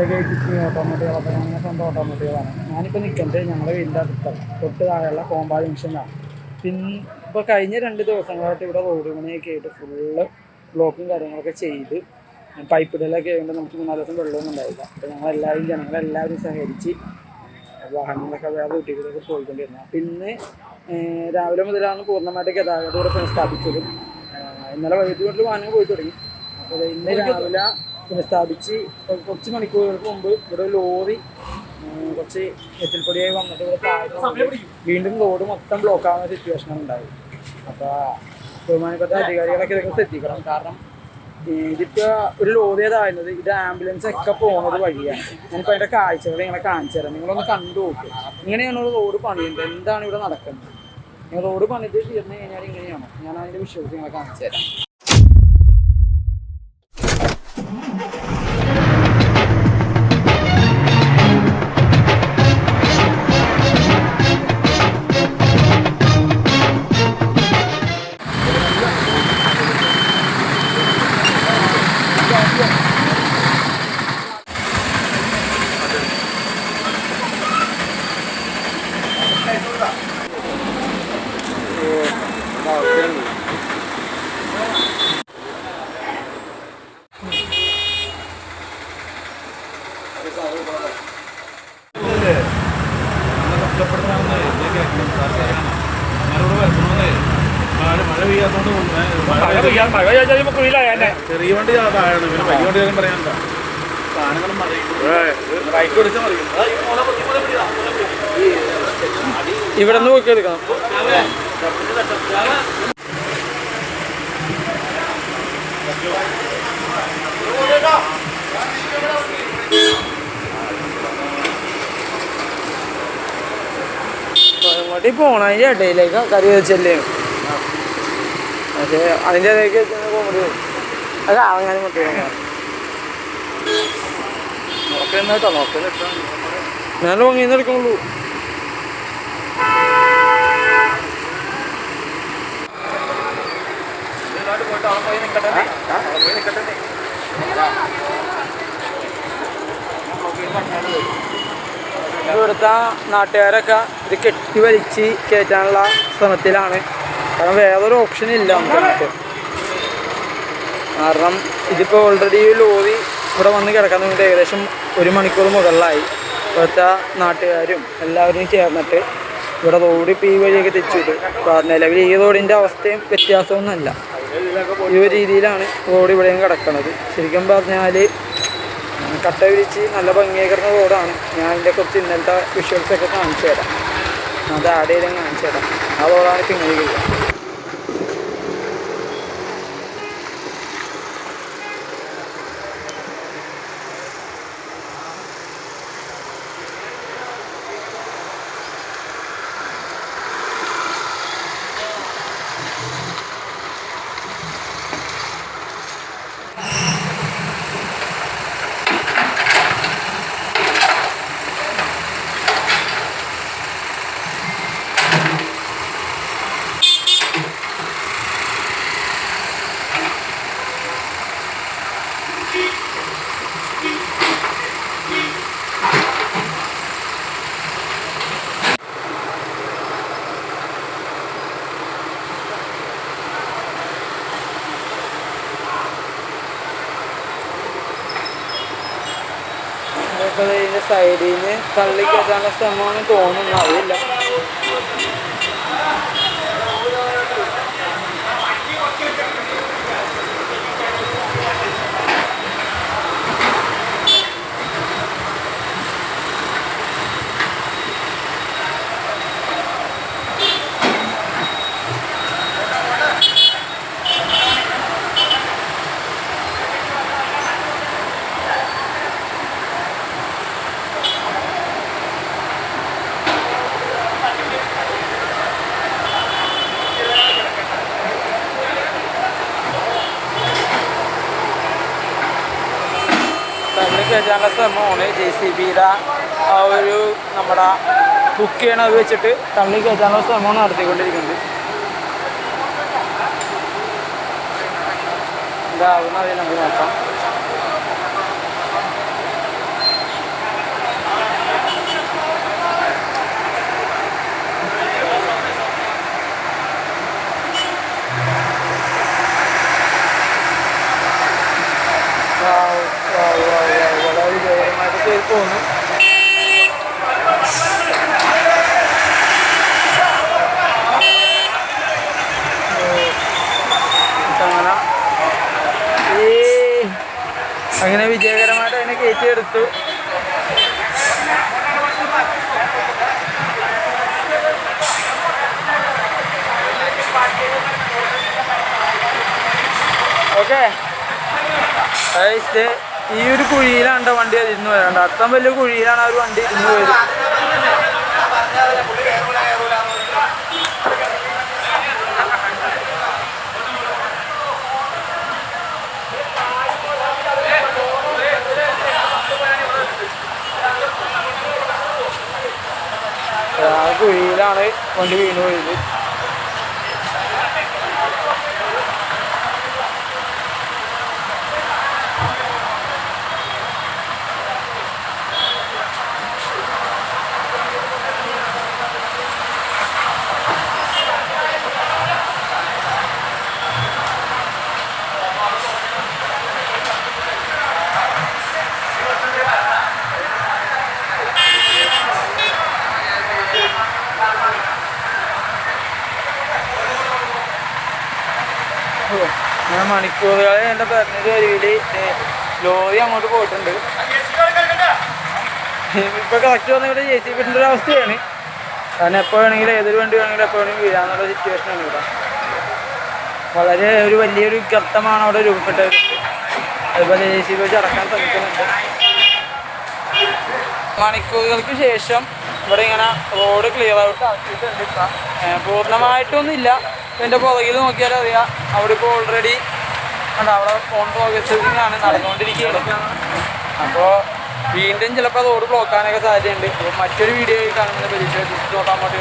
ഏകൈറ്റിക്ക് ഓട്ടോമോട്ടീവുകളൊക്കെ അങ്ങനെ സ്വന്തം ഓട്ടോമോട്ടീവാണ് ഞാനിപ്പോൾ നിൽക്കുന്നത് ഞങ്ങളുടെ വീടിന്റെ അടുത്താണ്. തൊട്ട് താഴെയുള്ള കോമ്പാ ജംഗ്ഷനിലാണ്. പിന്നെ ഇപ്പോൾ കഴിഞ്ഞ രണ്ട് ദിവസങ്ങളായിട്ട് ഇവിടെ റോഡ് പണിയൊക്കെ ആയിട്ട് ഫുള്ള് ബ്ലോക്കും കാര്യങ്ങളൊക്കെ ചെയ്ത് പൈപ്പ് ഇടലൊക്കെ ആയതുകൊണ്ട് നമുക്ക് മൂന്നാൽ ദിവസം വെള്ളമൊന്നും ഉണ്ടായില്ല. അപ്പോൾ ഞങ്ങളെല്ലാവരും ജനങ്ങളെല്ലാവരും സഹകരിച്ച് വാഹനങ്ങളൊക്കെ വേറെ വീട്ടിലേക്ക് പോയിക്കൊണ്ടിരുന്നത് പിന്നെ രാവിലെ മുതലാണ് പൂർണമായിട്ട് ഗതാഗതം ഇവിടെ പുനഃസ്ഥാപിച്ചത് ഏഹ്, ഇന്നലെ വൈകിട്ട് വീട്ടിൽ വാഹനങ്ങൾ പോയി തുടങ്ങി. അപ്പോൾ ഇന്ന് രാവിലെ പുനഃസ്ഥാപിച്ച് സ്ഥാപിച്ച് കുറച്ച് മണിക്കൂറുകൾക്ക് മുമ്പ് ഇവിടെ ലോറി കുറച്ച് എത്തിൽപ്പൊടിയായി വന്നിട്ട് ഇവിടെ വീണ്ടും റോഡ് മൊത്തം ബ്ലോക്ക് ആവുന്ന സിറ്റുവേഷനാണ് ഉണ്ടായത്. അപ്പോൾ ബഹുമാനപ്പെട്ട അധികാരികളൊക്കെ ഇതൊക്കെ ശ്രദ്ധിക്കണം. കാരണം ഇതിപ്പോ ഒരു ലോറി ഏതായിരുന്നത് ഇത് ആംബുലൻസ് ഒക്കെ പോകുന്നത് വഴിയാണ്. ഞാനിപ്പോൾ അതിന്റെ കാഴ്ചകൾ നിങ്ങളെ കാണിച്ചു തരാം. നിങ്ങളൊന്ന് കണ്ടു നോക്ക്. ഇങ്ങനെയാണ് റോഡ് പണിയുന്നത്. എന്താണ് ഇവിടെ നടക്കുന്നത്? നിങ്ങൾ റോഡ് പണിത് തീർന്നു കഴിഞ്ഞാൽ ഇങ്ങനെയാണ്? ഞാൻ അതിന്റെ വിശ്വാസം നിങ്ങളെ കാണിച്ചു തരാം. ചെറിയ വണ്ടി താഴെയാണ്. പിന്നെ വലിയ വണ്ടി കാര്യം സാധനങ്ങളും ബൈക്ക് പിടിച്ചാൽ മതി. ഇവിടെ നിന്ന് നോക്കി എടുക്കണം. അങ്ങോട്ട് പോണ. അതിന്റെ ഇടയിലേക്ക് കറി വെച്ചല്ലേ പക്ഷേ അതിന്റെ ഇടയ്ക്ക് കോമഡി അത് അങ്ങനെ മുട്ടി നോക്കുന്ന കേട്ടോ നോക്കുന്ന ഞാൻ വാങ്ങിന്ന് എടുക്കുള്ളൂ ഇവിടുത്തെ നാട്ടുകാരൊക്കെ ഇത് കെട്ടി വലിച്ച് കയറ്റാനുള്ള ശ്രമത്തിലാണ്. കാരണം വേറൊരു ഓപ്ഷൻ ഇല്ല നമുക്ക് കാരണം ഇതിപ്പോൾ ഓൾറെഡി ലോറി ഇവിടെ വന്ന് കിടക്കാൻ തുടങ്ങിയിട്ട് ഏകദേശം ഒരു മണിക്കൂർ മുകളിലായി. ഇവിടുത്തെ നാട്ടുകാരും എല്ലാവരും ചേർന്നിട്ട് ഇവിടെ റോഡ് ഇപ്പോൾ ഈ വഴിയൊക്കെ തെച്ചിട്ട് നിലവിൽ ഈ റോഡിന്റെ അവസ്ഥയും വ്യത്യാസമൊന്നുമല്ല. ഈ ഒരു രീതിയിലാണ് റോഡ് ഇവിടെയും കിടക്കുന്നത് ശരിക്കും പറഞ്ഞാൽ കട്ട വിരിച്ച് നല്ല ഭംഗിയാക്കുന്ന റോഡാണ്. ഞാൻ അതിന്റെ കുറച്ച് ഇന്നലത്തെ വിഷ്വൽസൊക്കെ കാണിച്ചു തരാം. അത് ആടെ കാണിച്ചു തരാം റോഡാണ് ഇപ്പം ഇതിന്റെ സൈഡിൽ നിന്ന് തള്ളി കയറ്റാനുള്ള ശ്രമമാണ് തോന്നുന്നു. അറിയില്ല. തള്ളി കയറ്റാനുള്ള ശ്രമമാണ് ജെ സി ബിയുടെ ആ ഒരു നമ്മുടെ ബുക്ക് ചെയ്യണത് വെച്ചിട്ട് തള്ളി കയറ്റാനുള്ള ശ്രമമാണ് നടത്തിക്കൊണ്ടിരിക്കുന്നത്. എന്താകുന്ന അതിൽ നമുക്ക് നോക്കാം പോകുന്നു അങ്ങനെ ഈ അങ്ങനെ വിജയകരമായിട്ട് അതിനെ കയറ്റിയെടുത്തു ഓക്കെ ഈ ഒരു കുഴിയിലാണ് വണ്ടി ഇരുന്ന് വരണ്ട അത്തം വലിയ കുഴിയിലാണ് ആ ഒരു വണ്ടി ഇരുന്ന് പോയത് കുഴിയിലാണ് വണ്ടി വീണ് പോയത്. ഞാൻ മണിക്കൂറുകളെ എന്റെ പറഞ്ഞൊരു വരിയിൽ ലോറി അങ്ങോട്ട് പോയിട്ടുണ്ട്. ഇപ്പൊ കറക്റ്റ് വന്നിവിടെ ജെ സി ബിന്റെ ഒരു അവസ്ഥയാണ്. കാരണം എപ്പോൾ വേണമെങ്കിലും ഏതൊരു വണ്ടി വേണമെങ്കിലും എപ്പോൾ വേണമെങ്കിലും വീഴാന്നുള്ള സിറ്റുവേഷനാണ് ഇവിടെ. വളരെ ഒരു വലിയൊരു ഗർത്തമാണ് അവിടെ രൂപപ്പെട്ടത്. അതുപോലെ ജെ സി ബി വെച്ച് അടക്കാൻ ശ്രമിക്കുന്നുണ്ട്. മണിക്കൂറുകൾക്ക് ശേഷം ഇവിടെ ഇങ്ങനെ റോഡ് ക്ലിയർ ഔട്ട് ആക്കിയിട്ടുണ്ട് ഇപ്പം. പൂർണമായിട്ടൊന്നുമില്ല. എന്റെ പുറകിൽ നോക്കിയാൽ അറിയാം. അവിടെ ഇപ്പോൾ ഓൾറെഡി ഉണ്ട് അവിടെ ഫോൺ പ്രോഗ്രസിംഗ് ആണ് നടന്നുകൊണ്ടിരിക്കുകയാണ് അപ്പോൾ വീണ്ടും ചിലപ്പോൾ റോഡ് ബ്ലോക്ക് ആകാനൊക്കെ സാധ്യതയുണ്ട്. അപ്പോൾ മറ്റൊരു വീഡിയോയിൽ കാണുന്ന പരീക്ഷ നോക്കാൻ വേണ്ടി